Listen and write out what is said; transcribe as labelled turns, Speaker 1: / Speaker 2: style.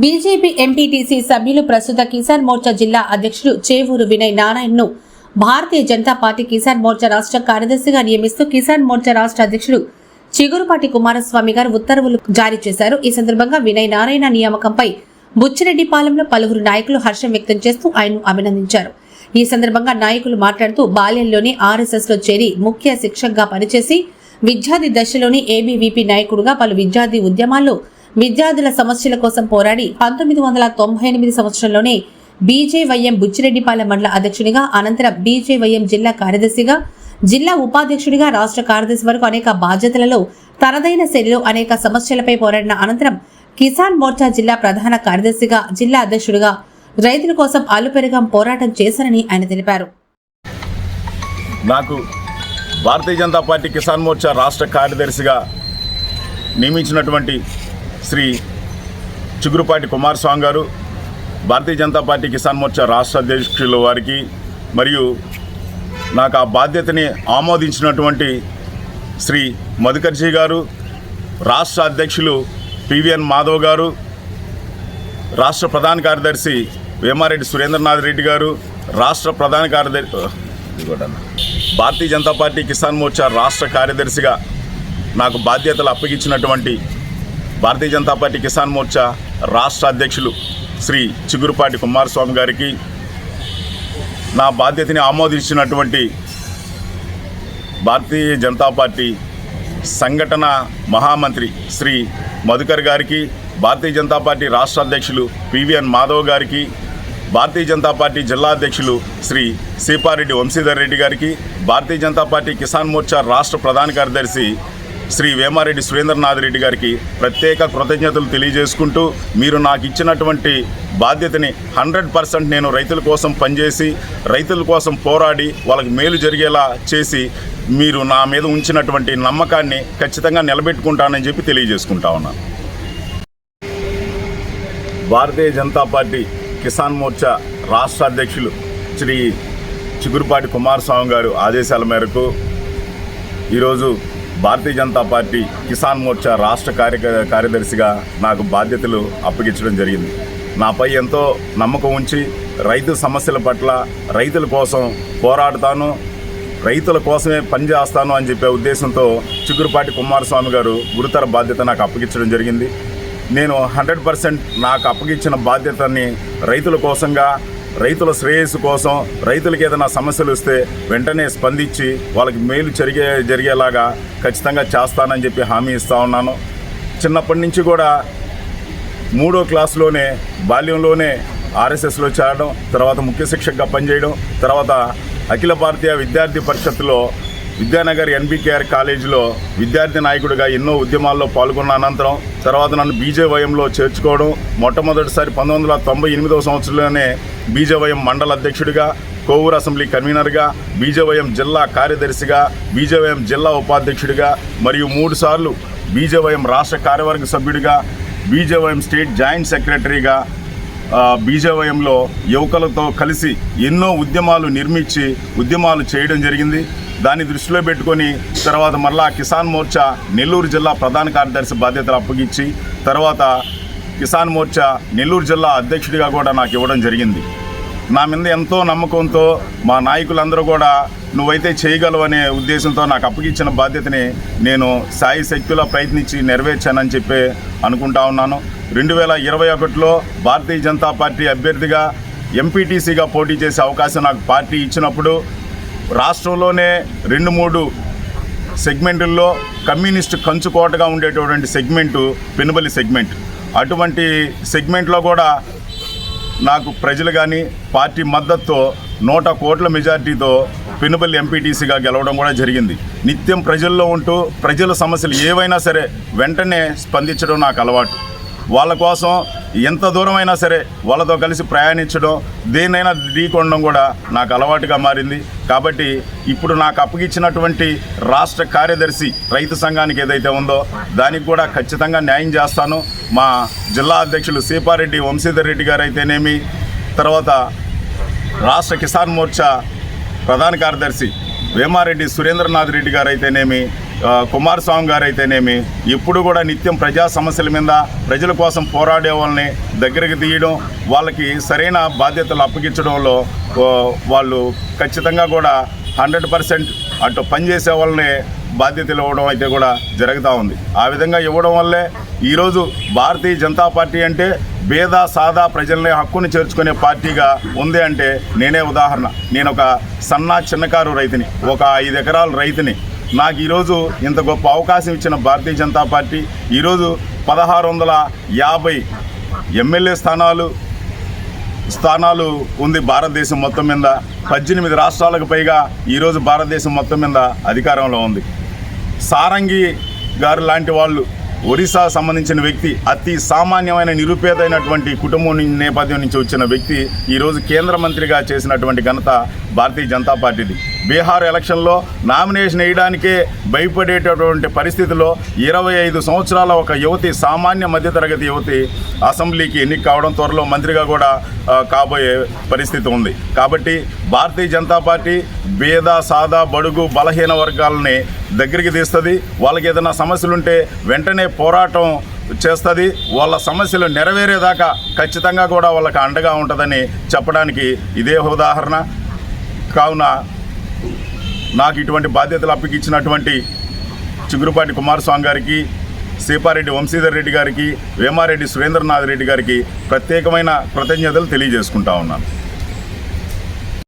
Speaker 1: BJP MPTC సభ్యులు ప్రస్తుత కిసాన్ మోర్చా జిల్లా అధ్యక్షుడు చేవూరు వినయ్ నారాయణ్ను భారతీయ జనతా పార్టీ కిసాన్ మోర్చా రాష్ట్ర కార్యదర్శిగా నియమిస్తూ కిసాన్ మోర్చా రాష్ట్ర అధ్యక్షుడు చిగురుపాటి కుమారస్వామి గారు ఉత్తర్వులు జారీ చేశారు. ఈ సందర్భంగా వినయ్ నారాయణ నియామకంపై బుచ్చిరెడ్డిపాలెంలో పలువురు నాయకులు హర్షం వ్యక్తం చేస్తూ ఆయన్ను అభినందించారు. ఈ సందర్భంగా నాయకులు మాట్లాడుతూ బాల్యంలోనే ఆర్ఎస్ఎస్లో చేరి ముఖ్య శిక్షక్గా పనిచేసి విద్యార్థి దశలోని ఏబీవీపీ నాయకుడుగా పలు విద్యార్థి ఉద్యమాల్లో విద్యార్థుల సమస్యల కోసం పోరాడి పంతొమ్మిది వందల తొంభై ఎనిమిది సంవత్సరంలోనే బీజేవైఎం బుచ్చిరెడ్డిపాలెం మండల అధ్యక్షునిగా అనంతరం బీజేవైఎం జిల్లా కార్యదర్శిగా జిల్లా ఉపాధ్యక్షుడిగా రాష్ట్ర కార్యదర్శి వరకు అనేక బాధ్యతలలో తనదైన శైలిలో అనేక సమస్యలపై పోరాడిన అనంతరం కిసాన్ మోర్చా జిల్లా ప్రధాన కార్యదర్శిగా జిల్లా అధ్యక్షుడిగా రైతుల కోసం అలుపెరగం పోరాటం చేశారని ఆయన తెలిపారు.
Speaker 2: నాకు భారతీయ జనతా పార్టీ కిసాన్ మోర్చా రాష్ట్ర కార్యదర్శిగా నియమించినటువంటి శ్రీ చిగురుపాటి కుమారస్వామి గారు భారతీయ జనతా పార్టీ కిసాన్ మోర్చా రాష్ట్ర అధ్యక్షుల వారికి మరియు నాకు ఆ బాధ్యతని ఆమోదించినటువంటి శ్రీ మధుకర్జీ గారు రాష్ట్ర అధ్యక్షులు పివిఎన్ మాధవ్ గారు రాష్ట్ర ప్రధాన కార్యదర్శి వేమారెడ్డి సురేంద్రనాథ్ రెడ్డి గారు రాష్ట్ర ప్రధాన కార్యదర్శి భారతీయ జనతా పార్టీ కిసాన్ మోర్చా రాష్ట్ర కార్యదర్శిగా నాకు బాధ్యతలు అప్పగించినటువంటి భారతీయ జనతా పార్టీ కిసాన్ మోర్చా రాష్ట్ర అధ్యక్షులు శ్రీ చిగురుపాటి కుమారస్వామి గారికి నా బాధ్యతని ఆమోదించినటువంటి భారతీయ జనతా పార్టీ సంఘటన మహామంత్రి శ్రీ మధుకర్ గారికి భారతీయ జనతా పార్టీ రాష్ట్ర అధ్యక్షులు పివిఎన్ మాధవ్ గారికి భారతీయ జనతా పార్టీ జిల్లా అధ్యక్షులు శ్రీ సీపారెడ్డి వంశీధర్ రెడ్డి గారికి భారతీయ జనతా పార్టీ కిసాన్ మోర్చా రాష్ట్ర ప్రధాన కార్యదర్శి శ్రీ వేమారెడ్డి సురేంద్రనాథ్ రెడ్డి గారికి ప్రత్యేక కృతజ్ఞతలు తెలియజేసుకుంటూ మీరు నాకు ఇచ్చినటువంటి బాధ్యతని హండ్రెడ్ పర్సెంట్ నేను రైతుల కోసం పనిచేసి రైతుల కోసం పోరాడి వాళ్ళకి మేలు జరిగేలా చేసి మీరు నా మీద ఉంచినటువంటి నమ్మకాన్ని ఖచ్చితంగా నిలబెట్టుకుంటానని చెప్పి తెలియజేసుకుంటా ఉన్నాను భారతీయ జనతా పార్టీ కిసాన్ మోర్చా రాష్ట్ర అధ్యక్షులు శ్రీ చిగురుపాటి కుమారస్వామి గారు ఆదేశాల మేరకు ఈరోజు భారతీయ జనతా పార్టీ కిసాన్ మోర్చా రాష్ట్ర కార్య కార్యదర్శిగా నాకు బాధ్యతలు అప్పగించడం జరిగింది. నాపై ఎంతో నమ్మకం ఉంచి రైతు సమస్యల పట్ల రైతుల కోసం పోరాడతాను రైతుల కోసమే పనిచేస్తాను అని చెప్పే ఉద్దేశంతో చిగురుపాటి కుమారస్వామి గారు గురుతర బాధ్యత నాకు అప్పగించడం జరిగింది. నేను హండ్రెడ్ పర్సెంట్ నాకు అప్పగించిన బాధ్యతని రైతుల కోసంగా రైతుల శ్రేయస్సు కోసం రైతులకి ఏదైనా సమస్యలు వస్తే వెంటనే స్పందించి వాళ్ళకి మేలు జరిగే జరిగేలాగా ఖచ్చితంగా చేస్తానని చెప్పి హామీ ఇస్తూ ఉన్నాను. చిన్నప్పటి నుంచి కూడా మూడో క్లాస్లోనే బాల్యంలోనే ఆర్ఎస్ఎస్లో చేరడం తర్వాత ముఖ్య శిక్షకగా పనిచేయడం తర్వాత అఖిల భారతీయ విద్యార్థి పరిషత్తులో విద్యానగర్ ఎన్బికేఆర్ కాలేజీలో విద్యార్థి నాయకుడిగా ఎన్నో ఉద్యమాల్లో పాల్గొన్న అనంతరం తర్వాత నన్ను బీజేవైఎంలో చేర్చుకోవడం మొట్టమొదటిసారి పంతొమ్మిది వందల తొంభై ఎనిమిదవ సంవత్సరంలోనే బీజేవైఎం మండల అధ్యక్షుడిగా కోవూరు అసెంబ్లీ కన్వీనర్గా బీజేవైఎం జిల్లా కార్యదర్శిగా బీజేవైఎం జిల్లా ఉపాధ్యక్షుడిగా మరియు మూడుసార్లు బీజేవైఎం రాష్ట్ర కార్యవర్గ సభ్యుడిగా బీజేవైఎం స్టేట్ జాయింట్ సెక్రటరీగా బీజేవయంలో యువకులతో కలిసి ఎన్నో ఉద్యమాలు నిర్మించి ఉద్యమాలు చేయడం జరిగింది. దాన్ని దృష్టిలో పెట్టుకొని తర్వాత మరలా కిసాన్ మోర్చా నెల్లూరు జిల్లా ప్రధాన కార్యదర్శి బాధ్యతలు అప్పగించి తర్వాత కిసాన్ మోర్చా నెల్లూరు జిల్లా అధ్యక్షుడిగా కూడా నాకు ఇవ్వడం జరిగింది. నా మీద ఎంతో నమ్మకంతో మా నాయకులందరూ కూడా నువ్వైతే చేయగలవనే ఉద్దేశంతో నాకు అప్పగించిన బాధ్యతని నేను సాయి శక్తిలో ప్రయత్నించి నెరవేర్చానని చెప్పి అనుకుంటా ఉన్నాను. రెండు వేల ఇరవై ఒకటిలో భారతీయ జనతా పార్టీ అభ్యర్థిగా ఎంపీటీసీగా పోటీ చేసే అవకాశం నాకు పార్టీ ఇచ్చినప్పుడు రాష్ట్రంలోనే రెండు మూడు సెగ్మెంటుల్లో కమ్యూనిస్ట్ కంచుకోటగా ఉండేటటువంటి సెగ్మెంటు పెనుబలి సెగ్మెంట్. అటువంటి సెగ్మెంట్లో కూడా నాకు ప్రజలు కానీ పార్టీ మద్దతుతో నూట కోట్ల మెజార్టీతో పెనుబల్లి ఎంపీటీసీగా గెలవడం కూడా జరిగింది. నిత్యం ప్రజల్లో ఉంటూ ప్రజల సమస్యలు ఏవైనా సరే వెంటనే స్పందించడం నాకు అలవాటు. వాళ్ళ కోసం ఎంత దూరమైనా సరే వాళ్ళతో కలిసి ప్రయాణించడం దేన్నైనా ఢీకొనడం కూడా నాకు అలవాటుగా మారింది. కాబట్టి ఇప్పుడు నాకు అప్పగిచ్చినటువంటి రాష్ట్ర కార్యదర్శి రైతు సంఘానికి ఏదైతే ఉందో దానికి కూడా ఖచ్చితంగా న్యాయం చేస్తాను. మా జిల్లా అధ్యక్షులు సీపారెడ్డి వంశీధర్ రెడ్డి గారు అయితేనేమి తర్వాత రాష్ట్ర కిసాన్ మోర్చా ప్రధాన కార్యదర్శి వేమారెడ్డి సురేంద్రనాథ్ రెడ్డి గారు అయితేనేమి కుమారస్వామి గారు అయితేనేమి ఇప్పుడు కూడా నిత్యం ప్రజా సమస్యల మీద ప్రజల కోసం పోరాడే వాళ్ళని దగ్గరికి తీయడం వాళ్ళకి సరైన బాధ్యతలు అప్పగించడంలో వాళ్ళు ఖచ్చితంగా కూడా హండ్రెడ్ పర్సెంట్ అటు పనిచేసే వాళ్ళని బాధ్యతలు ఇవ్వడం అయితే కూడా జరుగుతూ ఉంది. ఆ విధంగా ఇవ్వడం వల్లే ఈరోజు భారతీయ జనతా పార్టీ అంటే భేద సాదా ప్రజల్ని హక్కుని చేర్చుకునే పార్టీగా ఉంది అంటే నేనే ఉదాహరణ. నేను ఒక సన్న చిన్నకారు రైతుని ఒక ఐదు ఎకరాల రైతుని. నాకు ఈరోజు ఇంత గొప్ప అవకాశం ఇచ్చిన భారతీయ జనతా పార్టీ ఈరోజు పదహారు వందల యాభై ఎమ్మెల్యే స్థానాలు స్థానాలు ఉంది భారతదేశం మొత్తం మీద. పద్దెనిమిది రాష్ట్రాలకు పైగా ఈరోజు భారతదేశం మొత్తం మీద అధికారంలో ఉంది. సారంగి గారు లాంటి వాళ్ళు ఒరిస్సా సంబంధించిన వ్యక్తి అతి సామాన్యమైన నిరుపేదైనటువంటి కుటుంబం నేపథ్యం నుంచి వచ్చిన వ్యక్తి ఈరోజు కేంద్ర మంత్రిగా చేసినటువంటి ఘనత భారతీయ జనతా పార్టీది. బీహార్ ఎలక్షన్లో నామినేషన్ వేయడానికే భయపడేటటువంటి పరిస్థితిలో ఇరవై ఐదు సంవత్సరాల ఒక యువతి సామాన్య మధ్యతరగతి యువతి అసెంబ్లీకి ఎన్నిక కావడం త్వరలో మంత్రిగా కూడా కాబోయే పరిస్థితి ఉంది. కాబట్టి భారతీయ జనతా పార్టీ బేద సాదా బడుగు బలహీన వర్గాలని దగ్గరికి తీస్తుంది. వాళ్ళకి ఏదైనా సమస్యలు ఉంటే వెంటనే పోరాటం చేస్తుంది. వాళ్ళ సమస్యలు నెరవేరేదాకా ఖచ్చితంగా కూడా వాళ్ళకి అండగా ఉంటుందని చెప్పడానికి ఇదే ఉదాహరణ. కావున నాకు ఇటువంటి బాధ్యతలు అప్పగించినటువంటి చిగురుపాటి కుమారస్వామి గారికి సీపారెడ్డి వంశీధర్ రెడ్డి గారికి వేమారెడ్డి సురేంద్రనాథ్ రెడ్డి గారికి ప్రత్యేకమైన కృతజ్ఞతలు తెలియజేసుకుంటా ఉన్నాను.